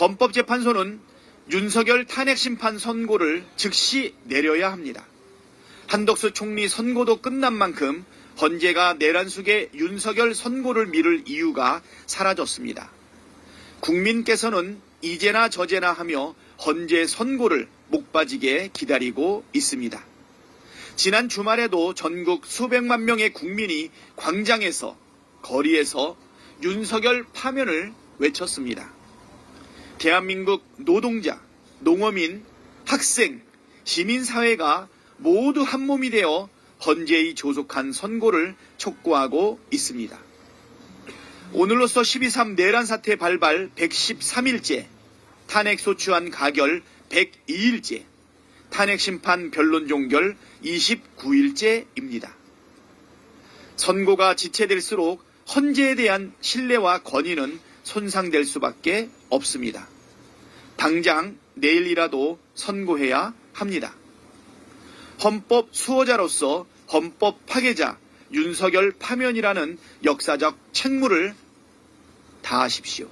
헌법재판소는 윤석열 탄핵 심판 선고를 즉시 내려야 합니다. 한덕수 총리 선고도 끝난 만큼 헌재가 내란 속에 윤석열 선고를 미룰 이유가 사라졌습니다. 국민께서는 이제나 저제나 하며 헌재 선고를 목 빠지게 기다리고 있습니다. 지난 주말에도 전국 수백만 명의 국민이 광장에서 거리에서 윤석열 파면을 외쳤습니다. 대한민국 노동자, 농어민, 학생, 시민사회가 모두 한 몸이 되어 헌재의 조속한 선고를 촉구하고 있습니다. 오늘로써 12.3 내란 사태 발발 113일째, 탄핵 소추안 가결 102일째, 탄핵 심판 변론 종결 29일째입니다. 선고가 지체될수록 헌재에 대한 신뢰와 권위는 손상될 수밖에 없습니다. 당장 내일이라도 선고해야 합니다. 헌법 수호자로서 헌법 파괴자 윤석열 파면이라는 역사적 책무를 다하십시오.